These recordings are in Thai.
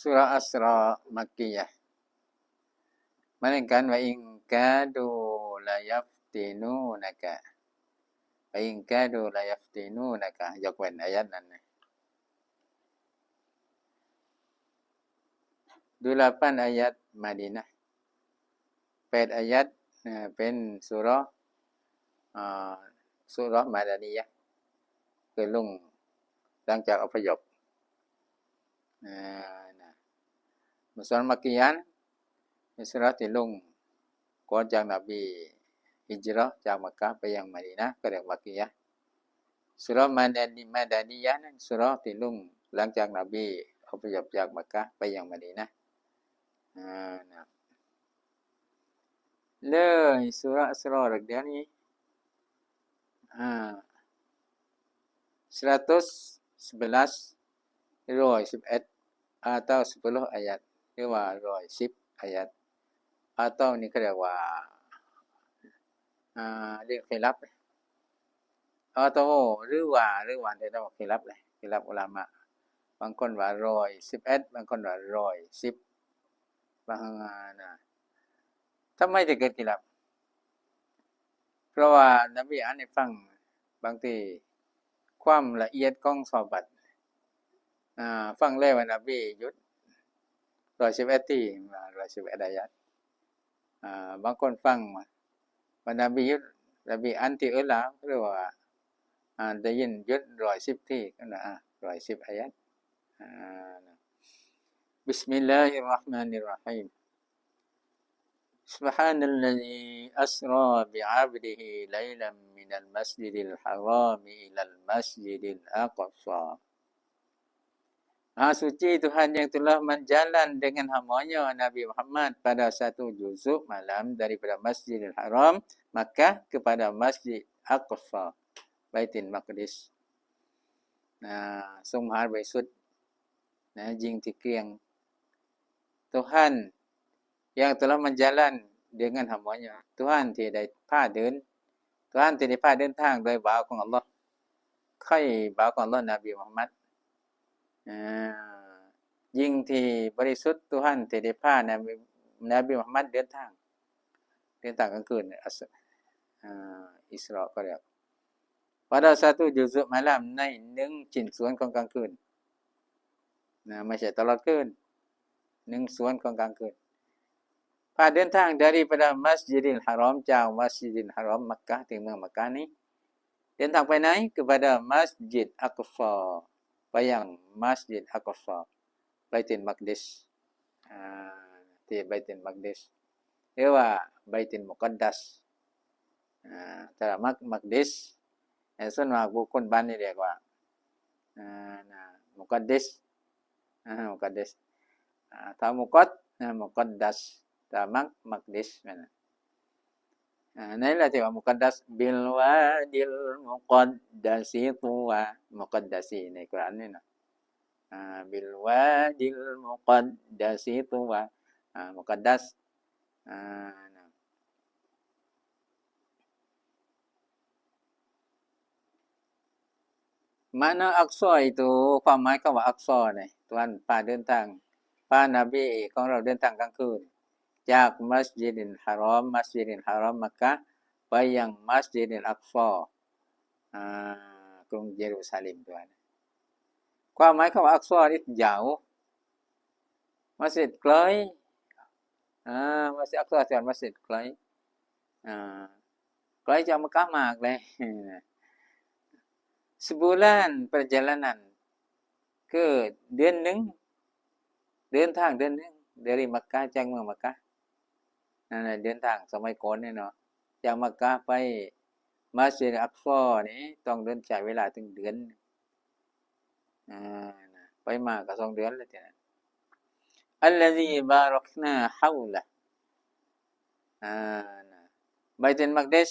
สุรอัสรอมักกียะมกันว่าอิงกาดูลายฟตินูนะกะว่าอิงกาดูลายฟตินูนะกะยกเว้นอายัดนั้นนะดูลาปันอายัดมาดีนะแปดอายัดเป็นสุรสุรมาดานียะเกิดลงหลังจากอพยพ นะมุสลิมมักกิยันอิสราที่ลุงก่อนจากนบีฮิจรัจากมักกะไปยังมาดีนะก็เรียกมักกิยะสุรมาดานีมาดานียะนั้นสุรที่ลุงหลังจากนบีอพยพจากมักกะไปยังมาดีนะนะเลยสุรสุรรักเดียนี้อ่า111 111 atau 10 ayat หรือว่า110 ayat atau นี่เขาเรียกว่าเรียกเคลับ atau หรือว่าหรือว่าได้ว่าเคลับเลยเคลับอุลามะบางคนว่า111บางคนว่า110บางนะทำไมจะเกิดเคลับ เพราะว่านบีอ่านให้ฟังบางทีความละเอียดของสอบัตฟังแล้วนบียุด ร้อยสิบเอ็ดที่ร้อยสิบเอ็ดอายัดอ่าบางคนฟังมาวันนบียุดนบีอันที่อื่นแล้วหรือว่าอ่าได้ยินยุดร้อยสิบที่ก็นะร้อยสิบอายัดอ่า بسم الله الرحمن الرحيم سبحان الذي أسرى بعبده ليلا من المسجد الحرام إلى المسجد الأقصى Maha suci Tuhan yang telah menjalan dengan hamanya Nabi Muhammad pada satu juzuk malam daripada Masjidil Haram Makkah kepada Masjid Aqsa Baitul Maqdis ทรงมหาบริสุทธิ์นะยิ่งที่เกรียง Tuhan yang telah menjalan dengan hambanya Tuhan ที่ได้พาเดิน Tuhan ที่ได้พาเดินทางโดยบ่าวของอัลลอฮ์ค่อยบ่าวของอัลลอฮ์นบีมุฮัมมัด ยิ่งที่บริสุทธิ์ Tuhan ที่ได้พานบีนบีมุฮัมมัดเดินทาง เดินทางกลางคืนอัสอิสราก็เรียก pada satu juzuk malam ในหนึ่งชิ้นสวนของกลางคืนนะไม่ใช่ตลอดคืนหนึ่งสวนของกลางคืนพาเดินทาง daripada Masjidil Haram จาก Masjidil Haram Makkah ถึงเมืองมักกะนี้ เดินทางไปไหน kepada Masjid Aqsa ไปยัง Masjid Aqsa Baitul Maqdis อ่าที่ Baitul Maqdis เรียกว่า Baitul Muqaddas อ่าแต่มัก Maqdis ส่วนมากบุคคลบ้านนี่เรียกว่าอ่านะ Muqaddis อ่า Muqaddis อ่าถ้า Muqad น นั่นแหละที่ว่า muqaddas bil wadil muqaddasi tuwa muqaddasi ในกุรอานนี่นะบิลวาดิล muqaddasi tuwa muqaddas มานะอักซออีตัวความหมายก็ว่าอักซอเนี่ยตัวนป่าเดินทางป่านบีของเราเดินทางกลางคืน จากมัสยิดินฮารอม มัสยิดินฮารอมมักกะไปยังมัสยิดินอักฟอกรุงเยรูซาเล็มด้วยความหมายคำว่าอักฟอนี่ยาวมัสยิดไกลอ่ามัสยิดอักฟอจากมัสยิดไกลอ่าไกลจากมักกะมากเลย sebulan perjalanan ke เดือนหนึ่งเดินทางเดือนหนึ่ง dari Makkah จากเมืองมักกะ นั่นเดินทางสมัยก่อนเนี่ยเนาะจากมักกะไปมาสยิดอักซอนี่ต้องเดินใช้เวลาถึงเดือนอ่าไปมาก็สองเดือนเล้วจ้ะอัลลซีบารักนาฮาวละอ่านะไปเตนมักเดส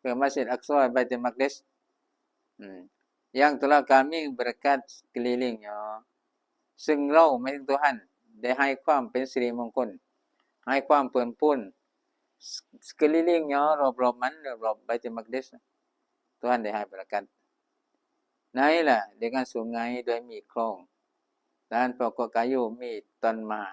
เกิดมาสยิดอักซอไปเตนมักเดสยัม yang telah kami berkat kelilingnya ซึ่งเราไม่ถึงตัวหันได้ให้ความเป็นสิริมงคล ให้ความเปื้อนปุ้น sekelilingnya rob-rob man rob Baitul Maqdis Tuhan ได้ให้ประกันนั่นแหละ dengan sungai โดยมีคลองด้านปกกายุมีต้นไม้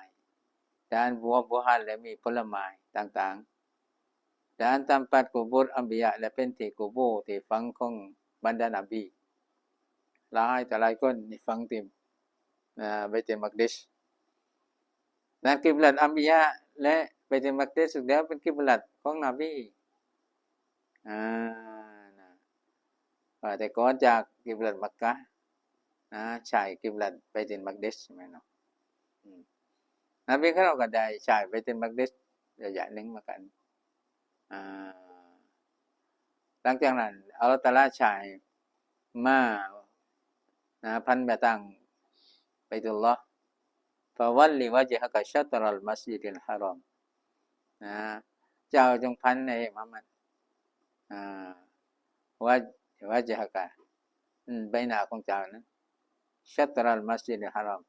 ด้านบัวบัวหันและมีผลไม้ต่างๆด้านตามปัดกุบุรอัมบิยะและเป็นที่กุโบที่ฟังของบรรดานบีหลายแต่หลายคนนี่ฟังติมนะเบตมักดิชด้านกิบลัดอัมบิยะ และเบตมักดิชสุดแล้วเป็นกิบลัดของนบีอ่านะแต่ก่อนจากกิบลัดมักกะนะใช่กิบลัดเบตมักเดิชใช่ไหมเนาะนบีเขาเอาก็ได้ใช่เบตมักเดิชระยะหนึ่งมือนกันอ่าหลังจากนั้นอัลตะลาใช้มานะพันไปตั้งไปตุลลอ วัลลิวะจิฮะกะชัตรัลมัสยิดิลฮารอมนะเจ้าจงพันในมัมมัดอ่าวะวะจิฮะกะใบหน้าของเจ้านั้นชัตรัลมัสยิดิลฮารอม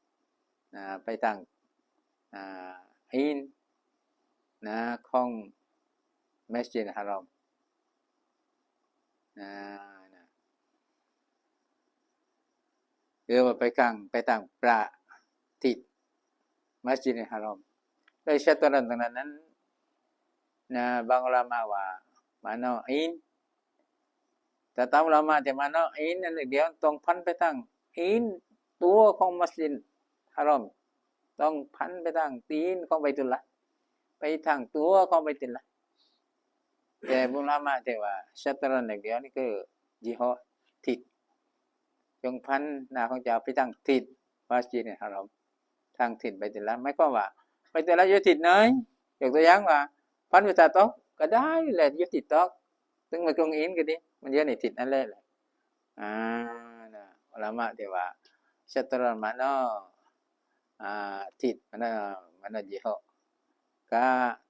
นะไปตั้งอินนะของมัสยิดฮารอมนะหรือว่าไปกลางไปต่างประทิศ มัสยิดฮารอมโดยชัตรันตรงนั้นนะบางอุลามะว่ามานอินแต่ตามอุลามะที่มานอินนั่นเดียวต้องพันไปตั้งอินตัวของมัสยิดฮารอมต้องพันไปตั้งตีนของใบตุลละไปทางตัวของใบตุลละแต่บุลามะที่ว่าชัตรันเดียวนี่คือจิฮอทิศจงพันนาของเจ้าไปทางทิศมัสยิดฮารอม ทางทิศไปแตุละไม่ก็ว่าไปแตุละยู่ทิศไหนยยกตัวอย่างว่าพันไปตาตกก็ได้แหละยู่ทิศตกถึงมันกงอินก็ดีมันเยอะในทิศนั่นแหละอ่านะอุลามะที่ว่าชัตรันมาเนาะอ่าทิศมันมันจิฮอก็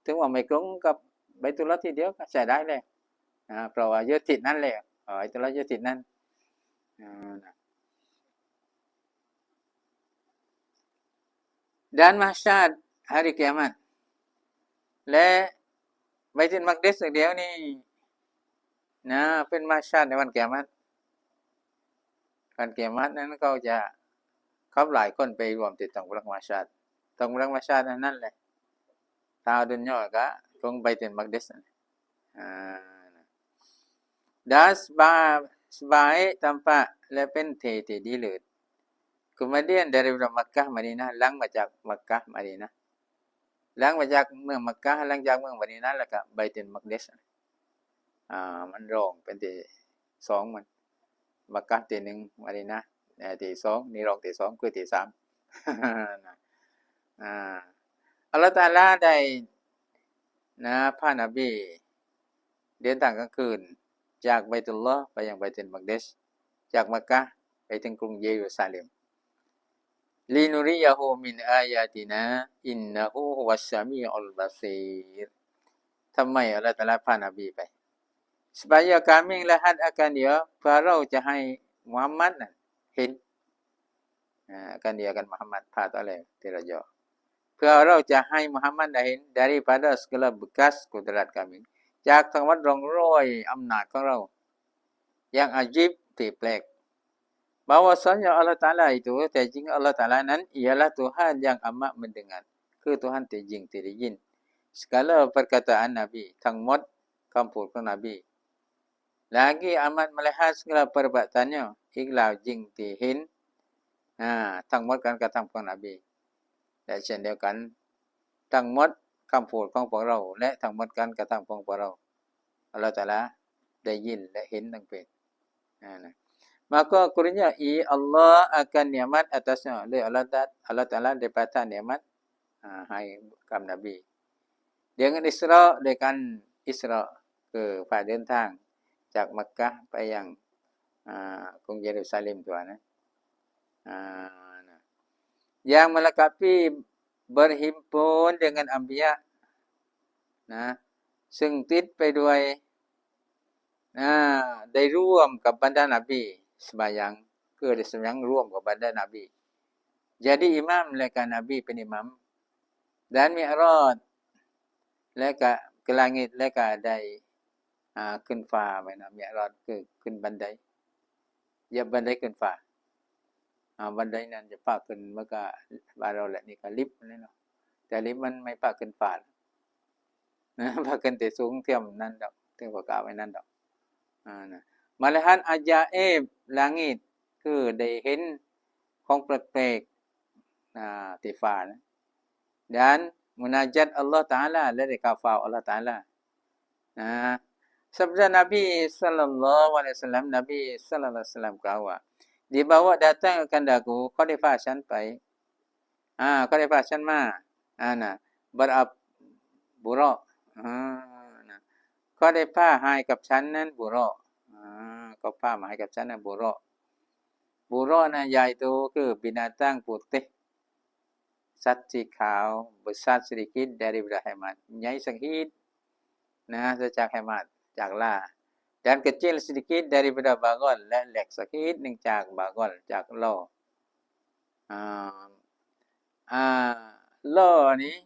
ถึงว่าไม่ตรงกับใบตุลทีเดียวก็ใช้ได้เลยนะเพราะว่าเยึดติดนั่นแหละใบตุลยึดติดนั่นด้านม dan mahsyad hari kiamat และไบตินมักเดสเดียวนี่นะเป็นมาชาดในวันแก่มัดวันแก่มัดนั้นก็จะครับหลายคนไปรวมติดต่องรังมาชาต่องรังมาชาตินั่นแหละตาดุนยอก็คงไบตินมักเดิสดัสบาสบายตัมปะและเป็นเทติดีเลิด นะห์ลังมาจากเมืองมักกะหลังจากเมืองมะดีนะห์แล้วก็ไบตุลมักดิสอ่ามันรองเป็นที่2มันมักกะห์ที่1มะดีนะห์ที่2นี่รองที่2คือที่3อ่าอัลเลาะห์ตะอาลาได้นะพระนบีเดินทางกลางคืน จากไบตุลลอฮ์ไปยังไบตุลมักเดสจากมักกะไปถึงกรุงเยรูซาเล็ม ลินุริยาหูมินอายาตินะ อินนะฮูฮุวัสามีอัลบาซีรทำไมอัลลอฮฺตะลาพานาบีไปองและฮัตอาการเดียวเ dia farau cahai Muhammad นอาการเดียวกันมุฮัมมัดพาตัวเลวที่เราย่อเพื่อเราจะให้มุฮัมมัดได้เห็น daripada segala bekas kudrat kami จากทั้งวัดรองร้อยอำนาจของเรา อย่างอาจิบตีแปลก งนบี lagi amat melihat segala perbuatannya อีกแล้วจริงที่เห็นอ่าทั้งหมดการกระทำของนบีและเช่นเดียวกัน ทั้งหมดคำพูดของพวกเรา และทั้งหมดการกระทำของพวกเราอัลลอฮฺตะลาได้ยินและเห็นทั้งเป็นนะ maka kurnia i Allah akan nikmat atasnya oleh Allah Allah Taala daripada nikmat ha, hai kam Nabi dengan Isra dengan Isra คือฝ่ายเดินทางจากมักกะไปยังกรุงเยรูซาเล็มตัวนะ yang melengkapi berhimpun dengan anbiya นะซึ่งติดไปด้วยนะได้ร่วมกับบรรดานบี สบายังคือได้สยังร่วมกับบรรดานบี jadi imam และกนบีเป็นอิหมัม dan mi'raj และก็กลางิตและก็ได้อ่าขึ้นฟ้าไปนะมิ'รอจคือขึ้นบันไดเหยียบบันไดขึ้นฟ้าอ่าบันไดนั้นจะพาขึ้นเมันก็บ้านเราแหละนี่ก็ลิฟต์นั่เนาะแต่ลิฟต์มันไม่พาขึ้นฟ้านะพาขึ้นแต่สูงเทียมนั่นดอกเทียมกว่าไว้นั่นดอกอ่านะ ละฮันอา ajaib langit คือได้เห็นของแปลกๆนะติฟานะดันมุนาจัดอัลลอฮฺตาลาและได้กาฟาวอัลลอฮฺตาลานะสัพพนบีสัลลัลลอฮุวะลัยฮิสลัมนบีสัลลัลลอฮุอะลัลามกล่าวว่าดีบ่าว datang ke kandaku khalifah Hasan pai ah khalifah Hasan ma ana berap burak ah nah khalifah กับฉันนั้นบุรอก ก็พามาให้กับฉันนั้นบุราะบุราะนั้น yaitu คือ binatang putih สัตว์สีขาว besar sedikit daripada hemat ใหญ่สักนิดนะ sejak hemat จากล่า dan kecil sedikit daripada bagol และเล็กสักนิดหนึ่งจากบากอลจากโลอ่าอ่าโลนี้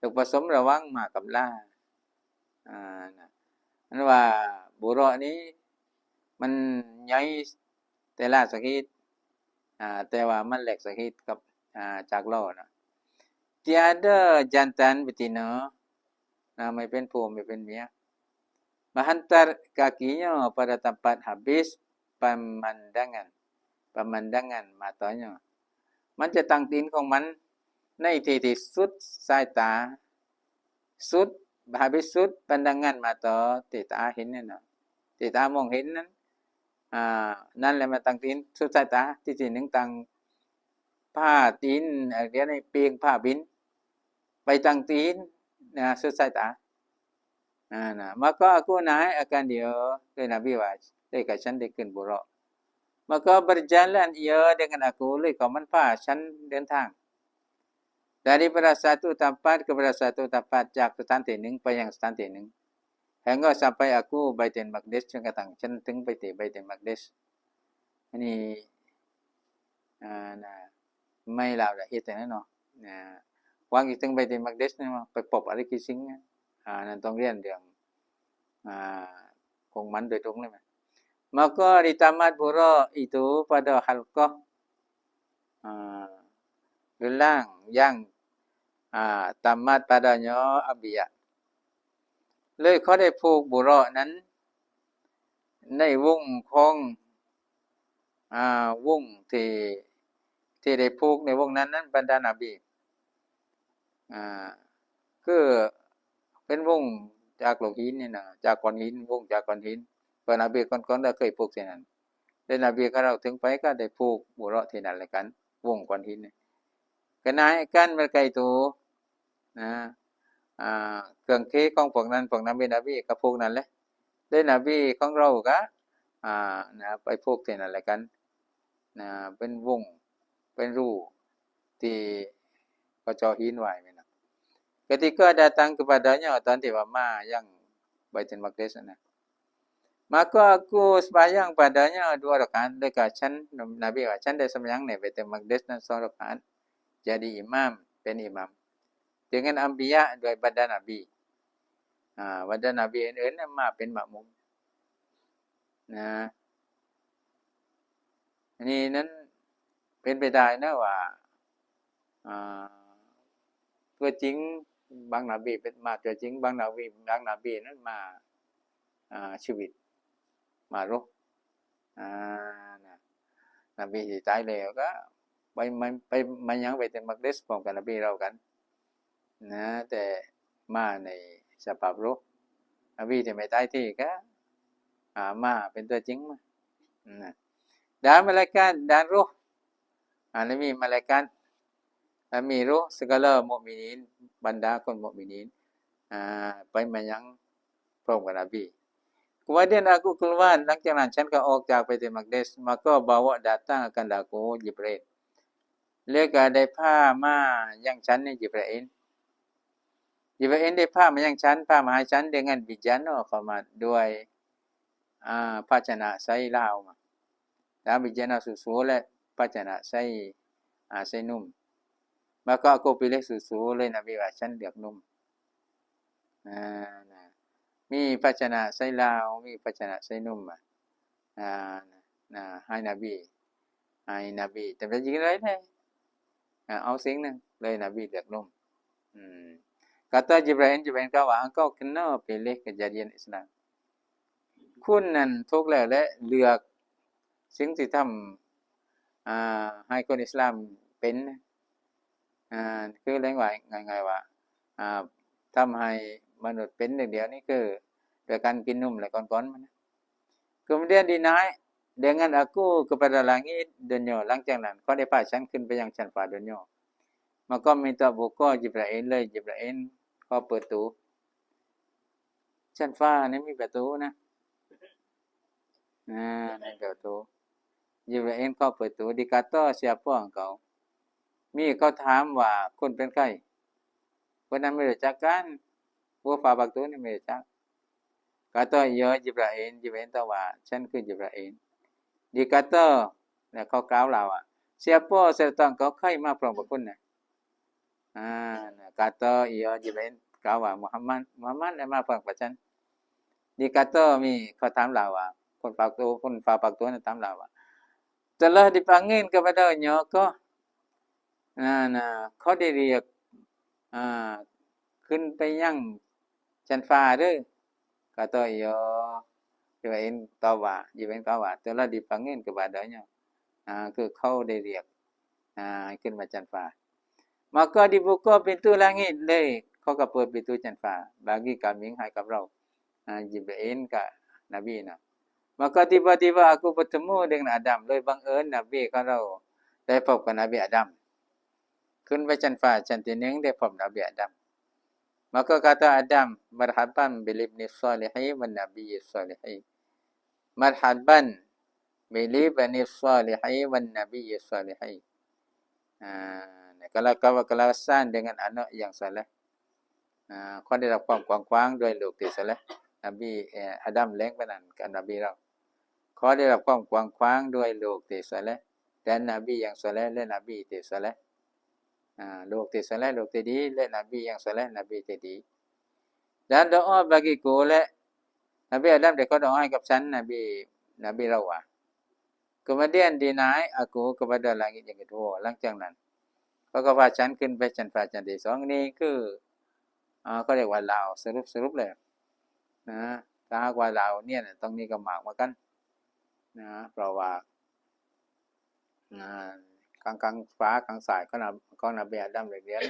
ถูกผสมระว่างมากับล่าอ่านะอันว่าบุโรนี้ มันใหญ่แต่ล่าสักนิดอ่าแต่ว่ามันเล็กสกิดกับอ่าจากโลนะ tiada jantan betina นะไม่เป็นผัวไม่เป็นเมีย menghantar kakinya pada tempat habis pemandangan pemandangan matanya มันจะตั้งตีนของมันในที่ที่สุดสายตา สุด habis สุด pandangan mata ที่ตาเห็นนั่นน่ะที่ตามองเห็นนั้น นั่นแหละมาตั้งตีนสุดสายตาที่ที่หนึ่งตั้งผ้าตีนเรียกในเปียงผ้าบิน ไปตั้งตีนนะสุดสายตา Ha, nah. Maka aku naik akan dia ke Nabi Waj. Dekat Shan Dekin Buruk. Maka berjalan ia dengan aku oleh kau manfaat Shan dan Tang. Daripada satu tempat kepada satu tempat jak setanti ning ไปยังสถานที่หนึ่ง Hingga sampai aku Baitul Maqdis จนกระทั่งฉันถึงไปที่ Baitul Maqdis อันนี้อ่านะไม่เล่าละเอียดแต่นั้นเนาะนะวางอีกถึง Baitul Maqdis นี่ไปพบอะไรกี่สิ่งนะ à, nên ต้องเรียนเรื่องอ่าของมันโดยตรงเลยไหม maka di tamat bura itu pada halqah uh, gelang yang uh, tamat padanya abiyah เลยเขาได้ผูกบุรอนั้น ในวงของอ่าวงที่ที่ได้ผูกในวงนั้นนั้นบรรดานาบีอ่าคือเป็นวงจากโลกหินนี่นะจากก้อนหินวงจากก้อนหินเปิดนาบีก่อนๆได้เคยผูกเช่นนั้นได้นาบีก็เราถึงไปก็ได้ผูกบุราะที่นั่นแหละกัน วงก้อนหินก็นายกันมันไกลตัวนะ เครื่องเคของพวกนั้นพวกนาบีนาบีก็ผูกนั่นแหละได้นาบีของเราก็อ่านะไปผูกที่นั่นแหละกันนะเป็นวงเป็นรูที่ก็จอหินไว้ ketika datang kepadanya tadi wama yang Baitul Maqdis sana maka aku sembahyang padanya dua rakaat dekat chan Nabi wa chan ได้ sembahyang ใน Baitul Maqdis นั้น2รากาต jadi imam เป็น imam dengan anbiya ด้วยบรรดา nabi อ่าบรรดา nabi อื่นๆมาเป็นมะมุมนะอันนี้นั้นเป็นไปได้นะว่าตัวจริงบางนาบีเป็นมาตัวจริงบางนาบีบางนาบีนั้นมาชีวิต มารุกอ่านนบีที่ตายแล้วก็ไปมันไปมันยังไปเป็นมักเดสพร้อมกับนบีเรากัน นะแต่มาในสภาพรุกนบีที่ไม่ตายที่ก็อามาเป็นตัวจริงมานะดานมาลากันดานรุกอ่านมีมาลากัน Amiru segala mukminin banda kon mukminin uh, ไปมายังพร้อมกับนบี Kemudian aku keluar หลังจากนั้นฉันก็ออกจากไปที่มั อย่าไปเห็นได้พระมายังชั้นพระมาหาชั้นเดืงันบิจันโนเข้ามาด้วยอ่าภาชนะใส่เหล้ามาแล้วบิจันโนาสูสูและภาชนะใส่อ่าใส่นุ่มมาก็โกปิเลสูสูเลยนะบิว่าชั้นเดือกนุ่มอ่านะมีภาชนะใส่เหล้ามีภาชนะใส่นุ่มอะานะให้นบีให้นบีแต่จยิงเลยแท้เอาเสียงนึงเลยนบีเดือกนุ่มอืม kata Jibril Jibril กล่าวว่า engkau kena pilih kejadian Islam คุณนั้นทุกแล้วและเลือกสิ่งที่ทำให้คนอิสลามเป็นคือเรียกว่าไงๆว่าทำให้มนุษย์เป็นอย่งเดียวนี่คือโดยการกินนุ่มและก่อนๆมัน kemudian dinaik dengan aku kepada langit dunia หลังจากนั้นก็ได้พาฉันขึ้นไปยังชั้นฟ้าดุนยมันก็มีตัวบุคคลจิบราอิลเลยจิบราอิ พอเปิดตู้ชั้นฟ้านี่มีประตูนะอ่ามีประตูยิบเอ็นข้อเปิดตู้ดิกาโต้เสียพ่อของเขามีเขาถามว่าคนเป็นใคราะนั้นไม่รู้จักกันพวกฝาประตูนี่ไม่รู้จักกาโต้เยอะยิบรเอ็นยิบเอ็นตอว่าฉันคือยิบรเอ็นดิกาโต้เนี่ยเขากล่าวเราอะเสียพ่อเสียตองเขาไข่มาพร้อมกับคนน่ะ Ah, kata ia Jibril kawan Muhammad Muhammad đã ma phần và chân đi kata mi kau tam lawa pun faktu pun fa faktu na tam lawa telah dipanggil kepadanya ko nah nah kau diriak ah ขึ้นไปยังชั้นฟ้าเด้อ kata ia Jibril tawa Jibril tawa telah dipanggil kepadanya ah คือเขาได้เรียกอ่าขึ้นมาชั้นฟ้า maka dibuka pintu langit le kau kapa pintu janfa bagi kami hai kabrau ha jibril ka nabi na maka tiba-tiba aku bertemu dengan adam le bang en nabi kalau ได้พบกับนบีอาดัมขึ้นไปชั้นฟ้าชั้นที่1ได้พบนบีอาดัม maka kata Adam marhaban bil ibni salihi wan nabiy salihin marhaban bil ibni salihi wan nabiy salihin ah kalau kau kelasan dengan anak yang saleh อ่าคนได้รับความกว้างขวางด้วยลูกที่ saleh นบีอาดัมเล้งไปนั้นกับนบีเราขอได้รับความกว้างขวางด้วยลูกที่ saleh dan nabi yang saleh และนบีที่ saleh อ่าลูกที่ saleh ลูกที่ดี และนบี yang saleh นบีที่ดี dan doa bagiku และนบีอาดัมได้ขอ doa ให้กับฉันนบีนบีเราว่า kemudian dinaik aku kepada langit yang kedua หลังจากนั้น พราก็ว่าชั้นขึ้นไปชั้นฟ้าชั้นที่สองนี่คืออ่าก็เรียกว่าลาวสรุปสรุปเลยนะถ้าหากว่าลาวเนี่ยต้องมีกำหมากมากันนะเพราะว่ากลางกลางฟ้ากลางสายก็นะก็นะเบียดำเรียน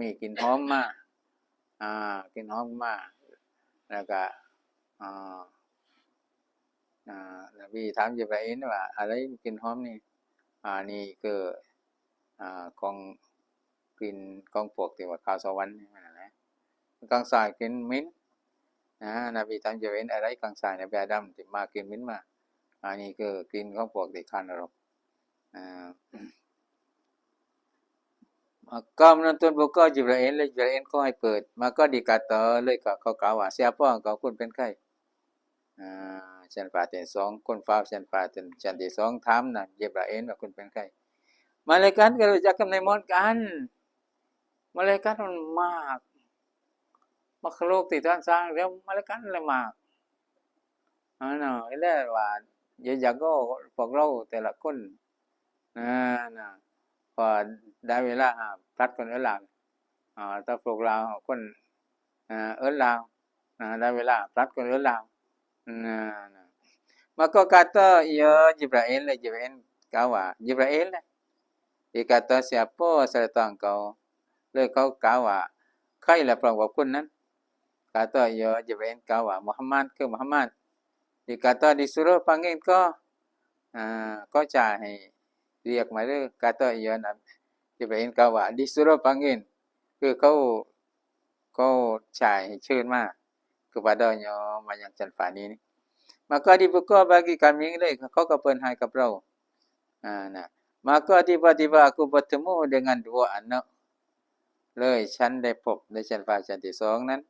มีกลิ่นหอมมาอ่ากลิ่นหอมมากแล้วก็อ่าอ่านบีถามยู่ไปเองว่าอะไรกลิ่นหอมนี่อ่านี่คือ อ่ากองกลิ่นกองพวกที่ว่าข้าวสวรรค์นี่นะกลางสายกินมิ้นนะนบีทำจะเว้นอะไรกลางสายนบีอาดัมที่มากินมิ้นมาอันนี้คือกลิ่นของพวกที่ขันรกอ่า maka menuntut buka Jibril le Jibril ก็ให้เปิด maka dikata เลยก็เขากล่าวว่า siapa engkau คุณเป็นใครอ่าชั้นฟ้าที่2คนฟ้าเชนฟ้าชั้นที่2ถามนะจิบราอิลว่าคุณเป็น malaikat ก็รู้จักกันในมดกันมาเลกันมันมากมากโลกติดท่านสร้างแล้วมาเลกันเลยมากอันน่ะแล้วว่าเยอะๆก็พวกเราแต่ละคนนะนะพอได้เวลาพลัดคนเอิร์ลาวอ่าถ้าพวกเราคนเอิร์ลาวได้เวลาพลัดคนเอิร์ลาวนะนะมาก็กาตเยอะยิบราเอลเลยยิบราเอลกาว่าจิบราเอลเลย kata siapa serta engkau? Lalu kau kawa. Kailah perang wakun nan. Kata ya Jibril kawa. Muhammad ke Muhammad. Dia kata disuruh panggil kau. Ha, kau cari. Dia kemana kata ya Jibril kawa. Disuruh panggil. Ke kau kau cari เชิญมา kepadanya banyak canfan ini. Maka dibuka bagi kami le kau ke penhai ke perau. Ha, nah. Maka tiba-tiba aku bertemu dengan dua anak เลยฉันได้พบในชั้นฟ้าชั้นที่2นั้น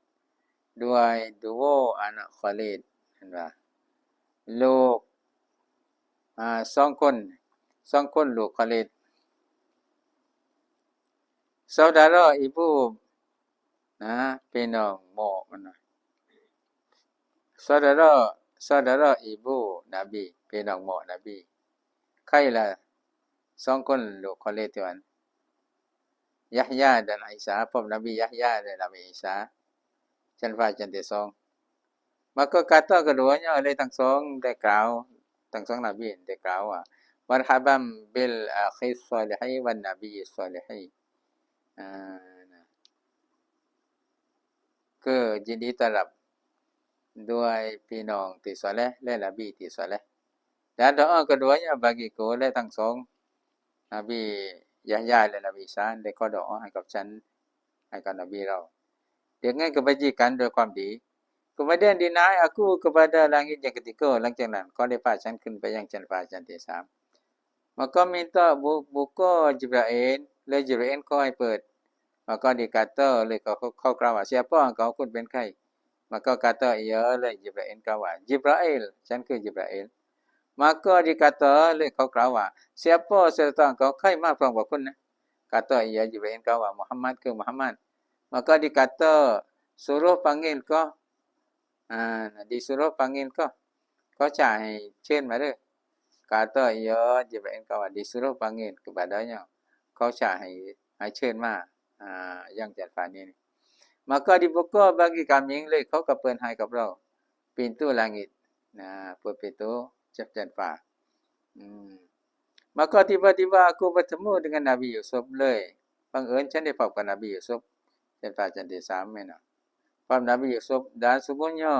ด้วยดูโวอานะคอลีดเห็นว่าลูกอ่า2คน2คนลูกคอลีด saudara ibu nah พี่น้องหมู่มันนะ saudara saudara ibu nabi พี่น้องหมู่นบีใครล่ะ สองคนลูกคนเล็กที่วันยะฮยาดันอิสาพบนบียะฮยาดันนบีอิสาฉันฝ่าฉันเตสองมาก็กาตอกระดัวเนี่ยเลยทั้งสองได้กล่าวทั้งสองนบีได้กล่าวว่ามัรฮับัมเบิลอาคิสซาลิฮีวันนบีซอลิฮีอ่ก็ยินดีต้อนรับด้วยพี่น้องที่สอแลและนบีที่สอและ dan doa keduanya bagiku oleh วตั้งสอง นบียะยาแลยนบีซานได้ก็ดอกให้กับฉันให้กับนบีเราเด็ dengan kebajikan dua kamdi kemudian dinaik aku kepada langit yang ketiga langit นั้นก็ได้พาฉันขึ้นไปยังชั้นฟ้าชั้นที่สาม maka minta buka Jibril เอลยจิบเอ็นก็ให้เปิดมันก็ดีกาเตอร์เลยก็เข้ากล่าวว่าเสียป้องเขาคุณเป็นใครมันก็กาเตอร์เยอะเลยจิบเอนกล่าวว่าจิบราเอลฉันคือจิบราเอล kau จะให้เชิญมาเด้อ kata ia Jibril กล่าวว่า disuruh panggil kepadanya เขาจะให้ให้เชิญมาอ่ายังจัดฟ้านี้ maka dibuka bagi kami เลยเขาก็เปิดให้กับเรา pintu langit nah pu pintu จัดจัดฟ้าอืม maka tiba-tiba aku bertemu dengan Nabi Yusuf เลยบังเอิญฉันได้พบกับนบียูซุฟจัดฟ้าจันที่3แม่นน่ะพบนบียูซุฟ dan sungguhnya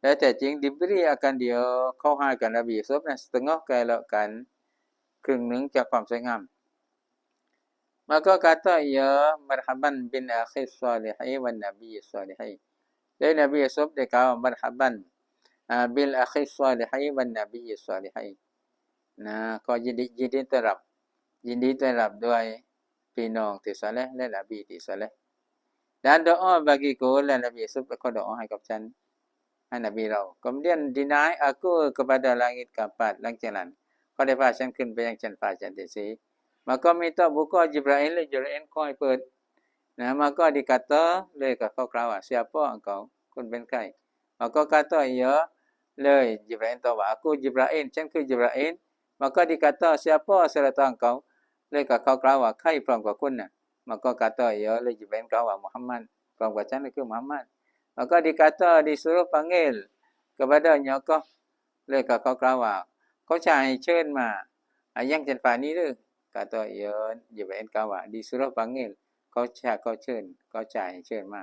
และแต่จริง diberi akan dia เขาให้กับนบียูซุฟนะ setengah keelokan ครึ่งหนึ่งจากความสวยงาม Maka kata ia marhaban bin akhi salihi wan nabi salihi. Dan Nabi Yusuf dia kata marhaban อาบิลอาคิซอลิฮัยวันนบีซอลิฮัยนะก็ยินดียินดีต้อนรับ ยินดีต้อนรับด้วยพี่น้องที่ซเลและนบีที่ซเลแลนดออบาคิโกและนบีซุบก็ดออให้กับฉันให้นบีเรา kemudian ดีนัยอากูกระบะ langit keempat langcaran ก็ได้พาฉันขึ้นไปยังชั้นฟ้าชั้นที่สีมาก็มีต่อบุก็จิบราอิลและจิบราอิลคอยเปิดนะมาก็ dikata เลยกับเขากล่าวว่า siapa ของเขาคุณเป็นใครมาก็ kata อะ เลย Jibril ตอบว่า aku Jibril ฉันคือ Jibril maka dikata siapa serta engkau เลยกับเขากล่าวว่าใครพร้อมกับคุณน่ะ maka kata ia เลย Jibril กล่าวว่า Muhammad พร้อมกับฉันคือ Muhammad maka dikata disuruh panggil kepadanya ก็เลยกับเขากล่าวว่าเขาจะให้เชิญมายังจันฟ้านี้หรือ kata ia Jibril kawak disuruh panggil kau cak kau chen kau cai chen ma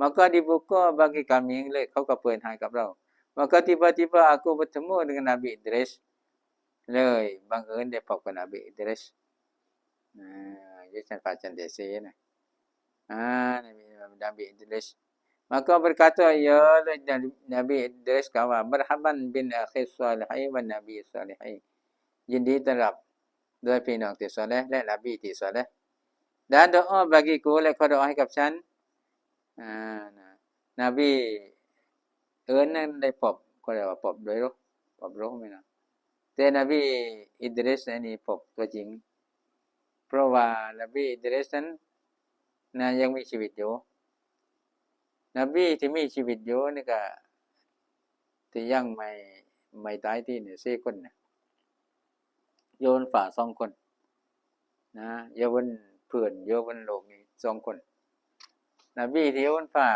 maka dibuka bagi kami le kau ka เปิดให้กับเรา maka tiba-tiba aku bertemu dengan Nabi Idris เลยบังเอิญได้พบกับนบีอิดริสอ่ายึดฉันฟาจันเดซีนะอ่านบีนบีอิดริส maka berkata ya Nabi Idris kawa marhaban bin akhi salihi wa nabi salihi ยินดีต้อนรับด้วยพี่น้องที่ซอเลห์และนบีที่ซอเลห์ dan doa bagiku และขอดุอาให้กับฉันอ่านะนบีเอิ้นนั้นได้พบก็เรียกว่าพบโดยรู้พบรู้มั้ยนะแต่นบีอิดริสนี่พบตัวจริงเพราะว่านบีอิดริสนั้นนะยังมีชีวิตอยู่นบีที่มีชีวิตอยู่นี่ก็ที่ยังไม่ไม่ตายที่เนี่4คนนะโยนฝ่าสองคน นะโยนเพื่อนโยนโลกนี้สองคนนบีที่โยนฝ่า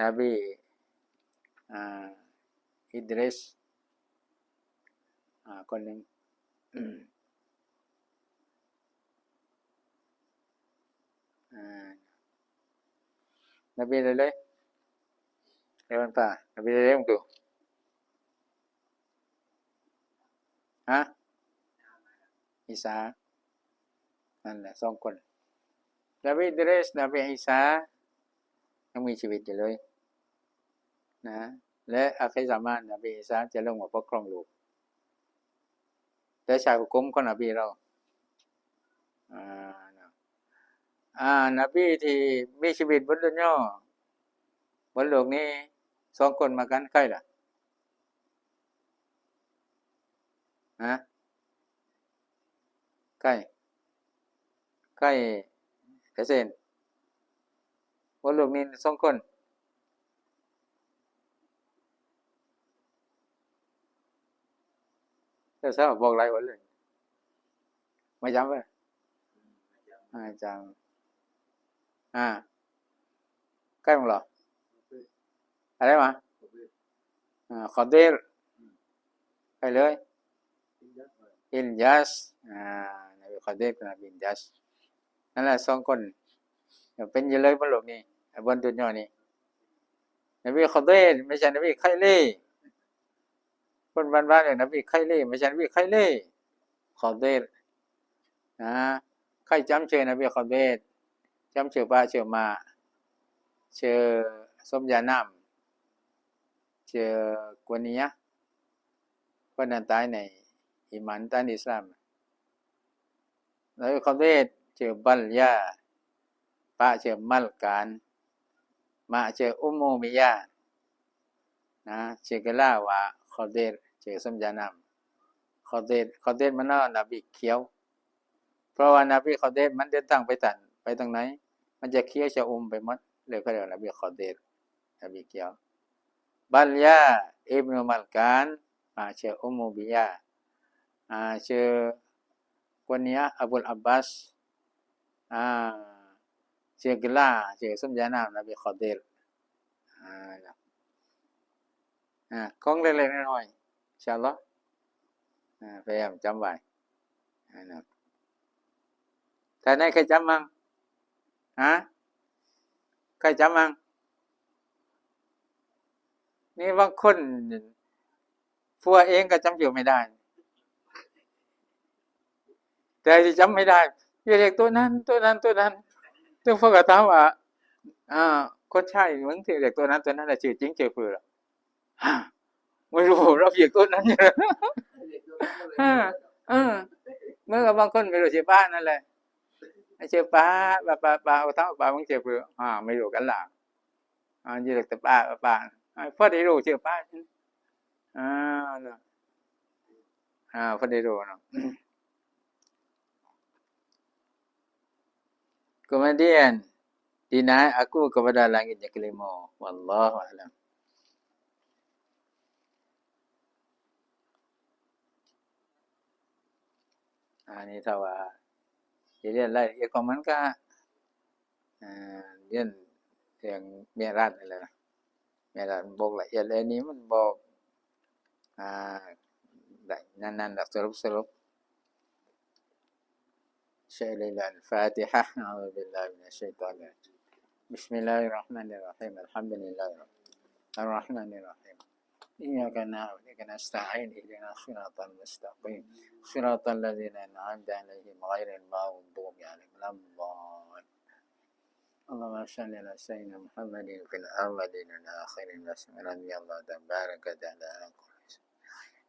นบี อ่าอิดริสอ่าคนหนึ่งอ่านบีเลยเลยโยนฝ่า นะและอาคัยสามานถอภิสาจะลงหัวพระครองลูกแต่ชายกลมก็นบีเราอ่านบีที่มีชีวิตบนดุนยอบนโลกนี้สองคนมากันใกล้ล่ะฮะใกล้ใกล้เกระเซ็นบนโลกนี้สองคนเจ้าสาวบอกหลายวันเลย ไม่จำเว้ยอ่าจำอ่าใกล้มั้งเหรออะไรมาอ่าขอเดรไปเลยอินยัสอ่านบีขอเดรกับนบีอินยัสนั่นแหละสองคนเป็นอยังเลยบนโลกนี้บนดุนยานี้นบีขอเดรไม่ใช่นบีไคเล่ คนบ้านๆอย่างนบีไคเล่ไม่ใช่นบีไคเล่ขอบเดรนะใครจำเชื่อนบีขอบเดรจำเชื่อป้าเชื่อมาเชื่อสมญานามชื่อกวนียะคนนั้นตายในอิมานตานอิสลามแล้วขอบเดรชื่อบัลยาป้าชื่อมัลการมาชื่ออุมโมมิยานะเชื่อกล่าวว่ ขอเดรชื่อสมญานามขอเดรขอเดรมันน่านบีเขียว เพราะว่านาบีขอเดรมันเดินทางไปตันไปตรงไหน มันจะเคี้ยวจะอมไปหมดเลยเขาเรียกนบีขอเดรนบีเขียว บัลยาอิบนุมัลการอ่าชื่ออุมโมบิยาอ่าชื่อกวนียอับุลอับบาสอ่าชื่อกล่าชื่อสมญานามนบีขอเดรอ่า อ่าของเล็กๆน้อยๆชาลออ่าพยายามจำไว้นะครับแต่ไหนใครจำมั้งฮะใครจำมั้งนี่บางคนฟัวเองก็จำอยู่ไม่ได้ แต่ที่จำไม่ได้อย่เรียกตัวนั้นตัวนั้นตัวนั้นตัวพวกก็ถาว่าอ่าคนใช่มึงที่เรียกตัวนั้นตัวนั้นแหละชื่อจริงชื่อเปื่อ ไม่รู้เราเรียกตัวนั้นอยู่เออเออเมื่อบางคนไม่รู้ชื่อป้านั่นแหละชื่อป้าป้าป้าป้าเอาทั้งป้ามึงชื่อเปื่ออ่าไม่รู้กันหลังอ่ายู่แต่ป้าป้าพอได้รู้ชื่อป้าอ่าอ่าพอได้รู้เนาะ Kemudian dinaik aku kepada langit yang kelima. Wallahu a'lam. À, ni tahu ah. Jadi lah, ya komen ka, ah, dia yang merat lah. Merat bok lah. Ya, ni man bok, ah, dak nan dak serup serup. شيء الفاتحة أعوذ بالله من الشيطان الرجيم بسم الله الرحمن الرحيم الحمد لله رب الرحمن الرحيم إياك نعبد وإياك نستعين اهدنا الصراط المستقيم. صراط الذين أنعمت عليهم غير المغضوب عليهم ولا الضالين. اللهم صل على سيدنا محمد في الأولين والآخرين وسلم رضي الله تبارك وتعالى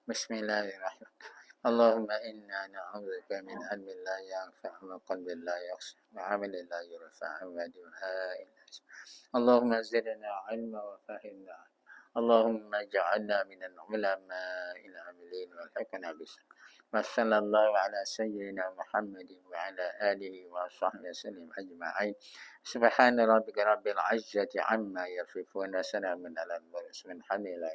بسم الله الرحمن الرحيم. اللهم إنا نعوذ بك من علم لا ينفع وقلب لا يخشى وعمل لا يرفع ودعاء لا يسمع اللهم زدنا علما وفهمنا اللهم اجعلنا من العلماء العاملين والحقنا بسم وصلى الله على سيدنا محمد وعلى آله وصحبه وسلم أجمعين سبحان ربك رب العزة عما يصفون سلام على المرسلين الحمد لله